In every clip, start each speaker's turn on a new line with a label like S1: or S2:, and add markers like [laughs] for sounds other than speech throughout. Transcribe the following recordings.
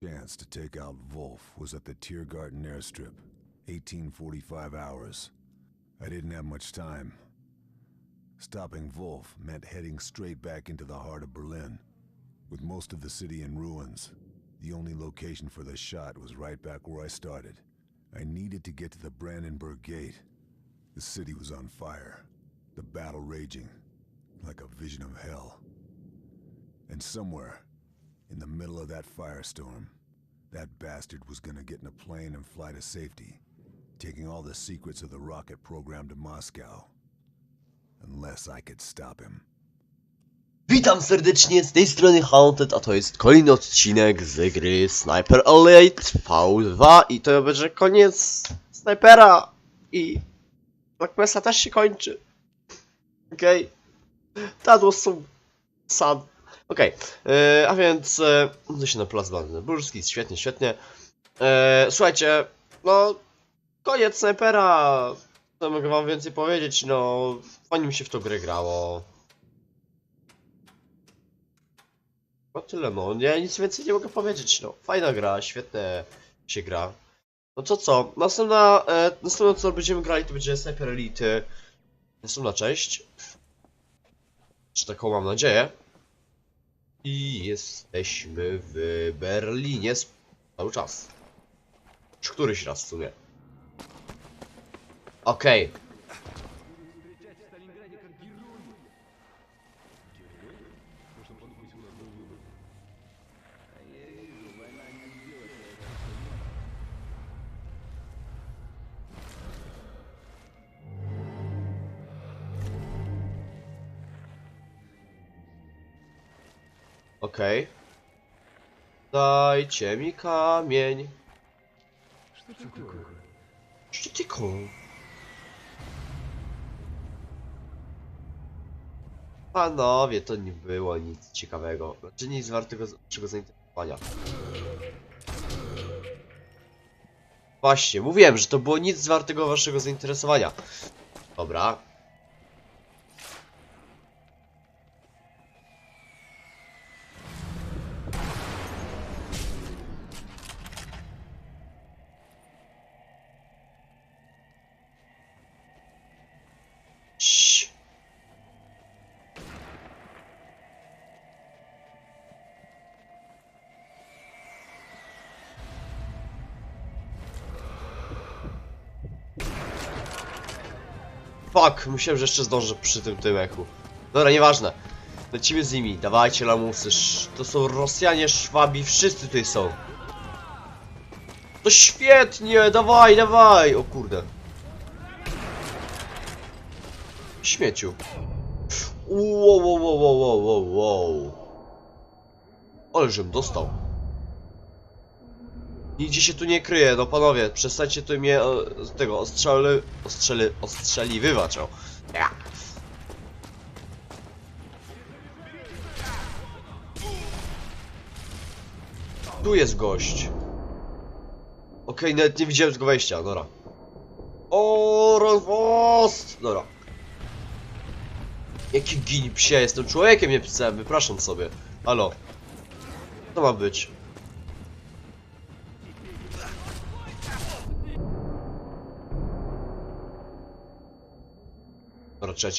S1: Chance to take out Wolf was at the Tiergarten airstrip. 1845 hours. I didn't have much time. Stopping Wolf meant heading straight back into the heart of Berlin. With most of the city in ruins, the only location for the shot was right back where I started. I needed to get to the Brandenburg Gate. The city was on fire, the battle raging, like a vision of hell. And somewhere, in the middle of that firestorm, that bastard was gonna get in a plane and fly to safety, taking all the secrets of the rocket program to Moscow. Unless I could stop him.
S2: Witam serdecznie z tej strony Haunted, a to jest kolejny odcinek z gry Sniper Elite V2 i to będzie koniec Snipera i Black też się kończy. Okej. That was so sad. Okej, e, a więc idę się na plac Brandenburski, świetnie, świetnie. E, słuchajcie, no koniec Snipera. Co mogę wam więcej powiedzieć, no fajnie mi się w tą grę grało. No tyle no, ja nic więcej nie mogę powiedzieć, no. Fajna gra, świetnie się gra. No to co, następna, e, następne co będziemy grali to będzie Sniper Elite. Następna część. Czy taką mam nadzieję. I jesteśmy w Berlinie cały czas. Czy któryś raz w sumie. Okej. Okej. Dajcie mi kamień. Sztyku. Panowie, to nie było nic ciekawego. Znaczy nic wartego naszego zainteresowania. Właśnie, mówiłem, że to było nic wartego waszego zainteresowania. Dobra. Fuck, myślałem, że jeszcze zdążę przy tym tymechu. Dobra, nieważne. Lecimy z nimi, dawajcie lamusy. To są Rosjanie, Szwabi, wszyscy tutaj są. To świetnie, dawaj, dawaj. O kurde. Śmieciu. Wow, wow, wow, wow, wow, wow. Ale żem dostał. Nigdzie się tu nie kryje, no panowie, przestańcie tu mnie o, tego ostrzeli, ostrzeli, ostrzeliwywać, o. Ja. Tu jest gość. Okej, nawet nie widziałem tego wejścia, dobra. O, rozwost! Dobra. Jaki gin psie, jestem człowiekiem, nie psem, wypraszam sobie. Halo. To ma być.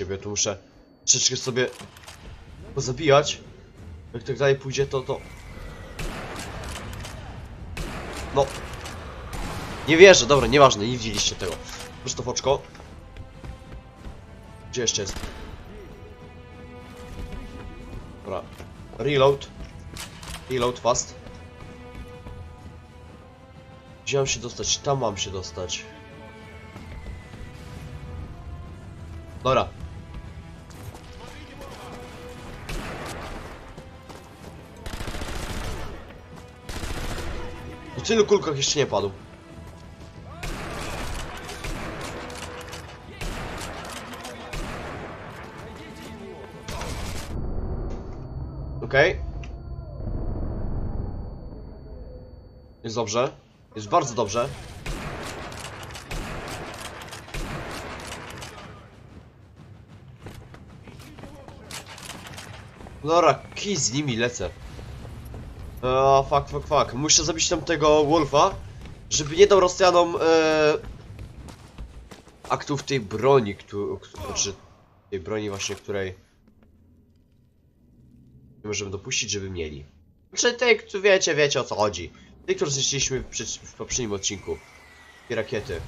S2: Bo ja tu muszę troszeczkę sobie pozabijać. Jak tak dalej pójdzie, to to... No. Nie wierzę, dobra, nieważne, nie widzieliście tego. Prosto w oczko. Gdzie jeszcze jest? Dobra. Reload. Reload fast. Gdzie mam się dostać? Tam mam się dostać. Dobra. Po tylu kulkach jeszcze nie padł. Okej. Jest dobrze. Jest bardzo dobrze. Dobra, kij z nimi lecę. A, fuck, fuck, fuck. Muszę zabić tam tego Wolfa, żeby nie dał Rosjanom e, aktów tej broni, któ, znaczy tej broni właśnie, której nie możemy dopuścić, żeby mieli. Czy tej, którzy wiecie, wiecie o co chodzi. Tej, którzy zniszczyliśmy w, w poprzednim odcinku. Te rakiety.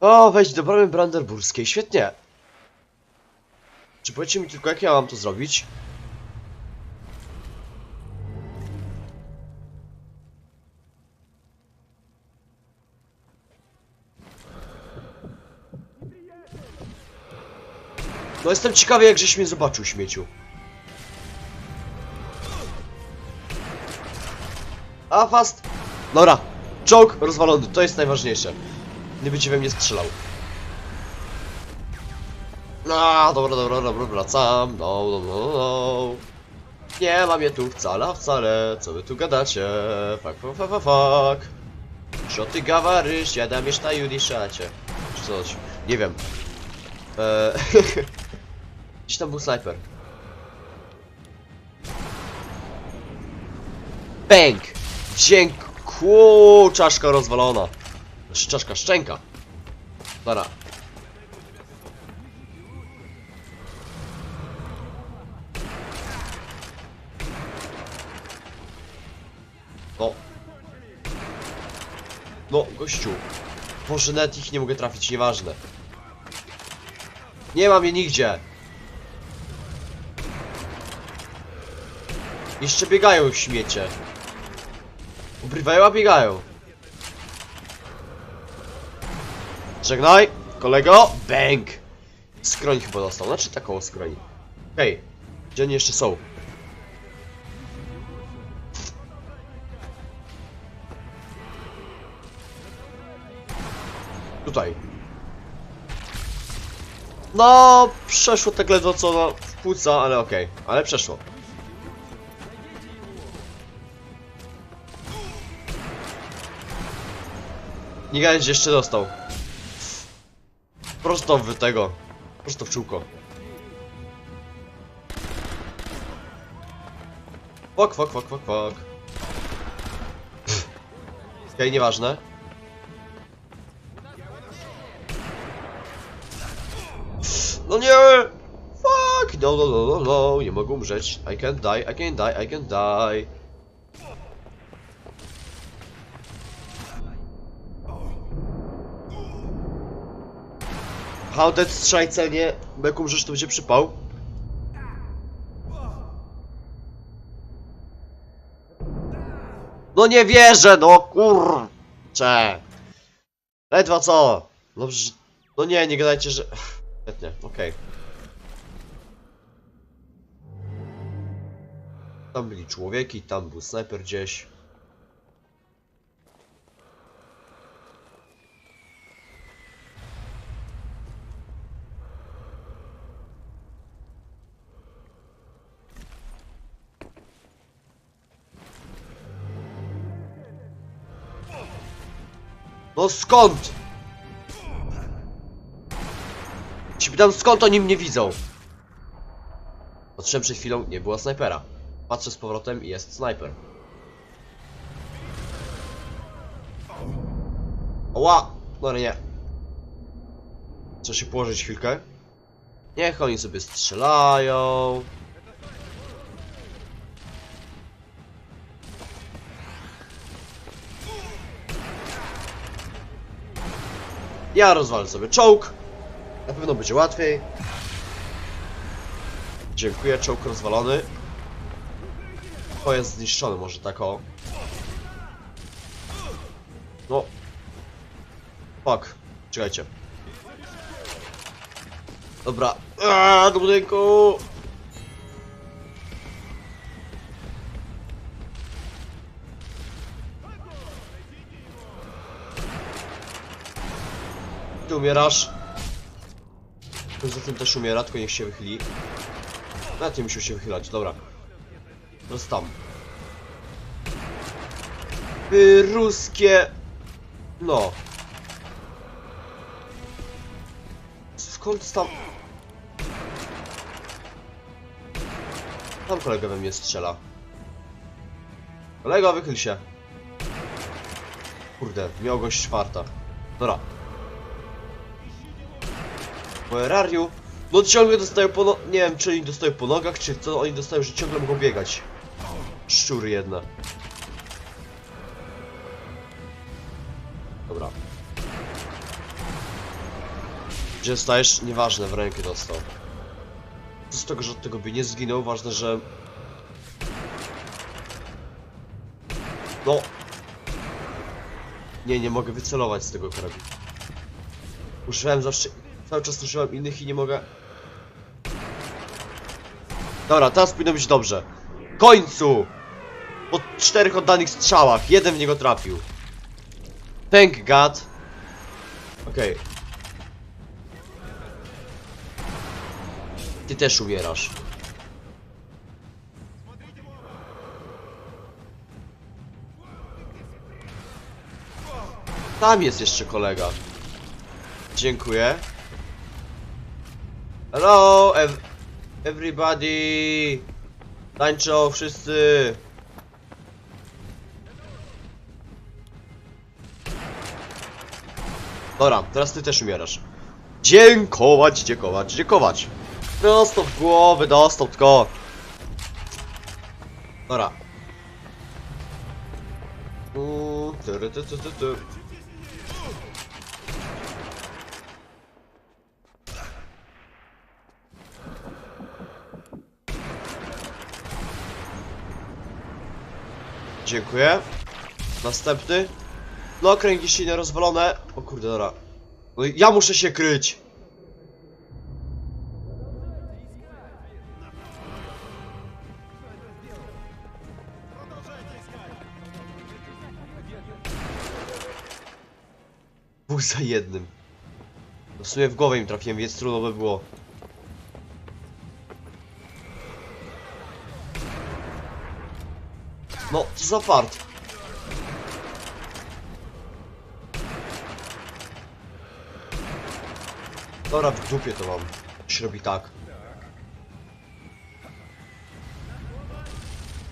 S2: O, wejdź do bramy brandenburskiej, świetnie. Czy powiecie mi tylko, jak ja mam to zrobić? No jestem ciekawy, jak żeś mnie zobaczył, śmieciu. A, fast! Dobra, czołg rozwalony, to jest najważniejsze. Nie będzie we mnie strzelał. A, dobra, dobra, dobra, wracam. No, no, no, no. Nie mam je tu wcale, wcale. Co wy tu gadacie? Fuck, fuck, fuck, fuck. Co ty gawarysz? Ja dam jeszcze judiszacie. Czy coś? Nie wiem. Eee, [laughs] Gdzieś tam był snajper. Bang! Dziękuję! Czaszka rozwalona. Znaczy czaszka, szczęka. Dobra. No. No, gościu. Boże, nawet ich nie mogę trafić, nieważne. Nie mam je nigdzie. Jeszcze biegają śmiecie. Obrywają, a biegają. Żegnaj, kolego. Bang. Skroń chyba dostał, znaczy taką skroń. Hej, gdzie oni jeszcze są? Tutaj. No, przeszło tak ledwo co w płuca, ale okej. Ale przeszło. Nie gadać, jeszcze dostał. Prosto w tego. Prosto w czółko. Fok, fok, fok, fok, fok. Okej, nieważne. No nie! Fuck! No, no, no, no, no, nie mogę umrzeć. I can't die, I can't die, I can't die. Haudet strzelaj celnie, bo jak to będzie przypał. No nie wierzę, no kurcze. Ledwo co? Dobrze. No nie, nie gadajcie, że... Świetnie, okej. Tam byli człowieki, tam był snajper gdzieś. No skąd? Ci pytam skąd oni mnie widzą? Patrzyłem przed chwilą, nie było snajpera. Patrzę z powrotem i jest snajper. Oła! No nie. Trzeba się położyć chwilkę. Niech oni sobie strzelają. Ja rozwalę sobie czołg. Na pewno będzie łatwiej. Dziękuję, czołg rozwalony. Jest zniszczony, może tak o. No. Fuck. Czekajcie. Dobra. Aaaa, do budynku! Umierasz. Poza tym też umiera, tylko niech się wychyli. Nawet nie musiał się wychylać, dobra. Teraz tam. Wy ruskie... No. Skąd tam... Tam kolega we mnie strzela. Kolego, wychyl się. Kurde, miał gość czwarta. Dobra. Where are? No ciągle dostają po no... Nie wiem, czy oni dostają po nogach, czy co oni dostają, że ciągle mogą biegać. Szczury jedna. Dobra. Gdzie stajesz? Nieważne, w rękę dostał. Z tego, że od tego by nie zginął, ważne, że... No! Nie, nie mogę wycelować z tego karabinu. Używałem zawsze... Cały czas używam innych i nie mogę... Dobra, teraz powinno być dobrze. Końcu! Po czterech oddanych strzałach, jeden w niego trafił. Thank God. Okej. Ty też umierasz. Tam jest jeszcze kolega. Dziękuję. Hello, ev everybody. Tańczą wszyscy. Dobra, teraz ty też umierasz. Dziękować, dziękować, dziękować. Prosto w głowę, dostał tylko. Dobra. Ty, ty. Dziękuję. Następny. No, kręgi silnie rozwalone. O kurde, dobra. No ja muszę się kryć. Dwóch za jednym. No w sumie w głowę im trafiłem, więc trudno by było. No, co za fart. Dobra, w dupie to mam. Się robi tak.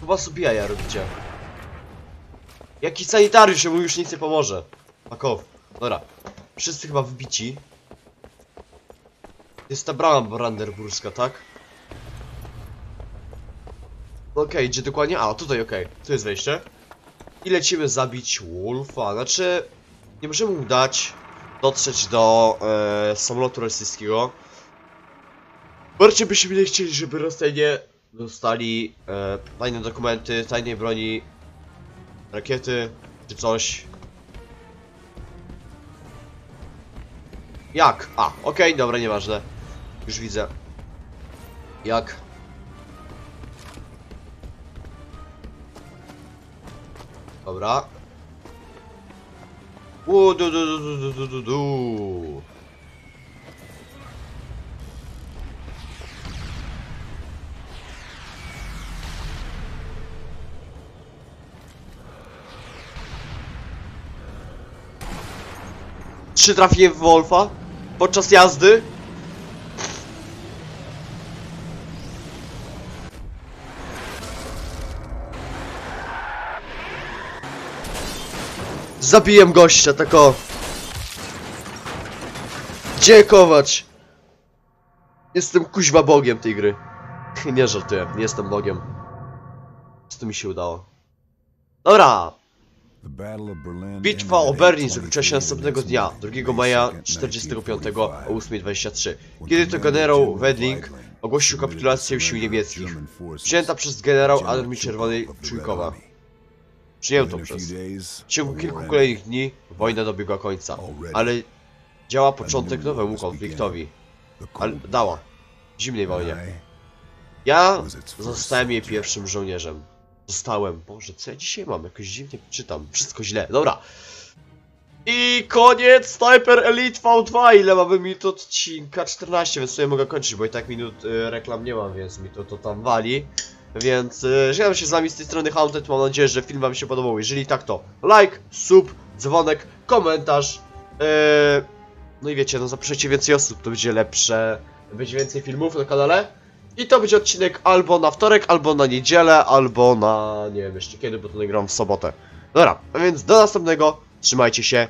S2: Chyba sobie jaja robicie. Jaki sanitariusz, mu już nic nie pomoże. Fuck off. Dobra. Wszyscy chyba wbici. Jest ta brama brandenburska, tak? Okej, gdzie dokładnie? A, tutaj okej. Tu jest wejście. I lecimy zabić Wolfa. Znaczy, nie możemy mu dać dotrzeć do e, samolotu rosyjskiego. Bardziej byśmy nie chcieli, żeby Rosjanie dostali e, tajne dokumenty, tajnej broni, rakiety czy coś. Jak? A, okej, dobra, nieważne. Już widzę. Jak? Dobra. U, du, du, du, du, du, du, du. Czy trafię w Wolfa? Podczas jazdy? Zabiłem gościa, tak o. Dziękować. Jestem kuźwa bogiem tej gry. [laughs] Nie żartuję, nie jestem bogiem. Z tym mi się udało. Dobra, bitwa o Berlin zakończyła się następnego dnia, 2 maja 45 o 8.23, kiedy to generał Wedling ogłosił kapitulację sił niemieckich, przyjęta przez generał Armii Czerwonej Czujkowa. Przyjęto przez. W ciągu kilku kolejnych dni wojna dobiegła końca, ale działa początek nowemu konfliktowi. Ale dała. Zimnej wojnie. Ja zostałem jej pierwszym żołnierzem. Zostałem. Boże, co ja dzisiaj mam? Jakoś dziwnie czytam. Wszystko źle. Dobra. I koniec Sniper Elite V2. Ile mamy minut odcinka? 14, więc sobie mogę kończyć, bo i tak minut y, reklam nie mam, więc mi to, to tam wali. Więc y, żegnam się z wami z tej strony Haunted. Mam nadzieję, że film wam się podobał. Jeżeli tak, to like, sub, dzwonek, komentarz. Yy, no i wiecie, no zapraszajcie więcej osób, to będzie lepsze. Będzie więcej filmów na kanale. I to będzie odcinek albo na wtorek, albo na niedzielę, albo na nie wiem jeszcze kiedy, bo to nagram w sobotę. Dobra, a więc do następnego. Trzymajcie się.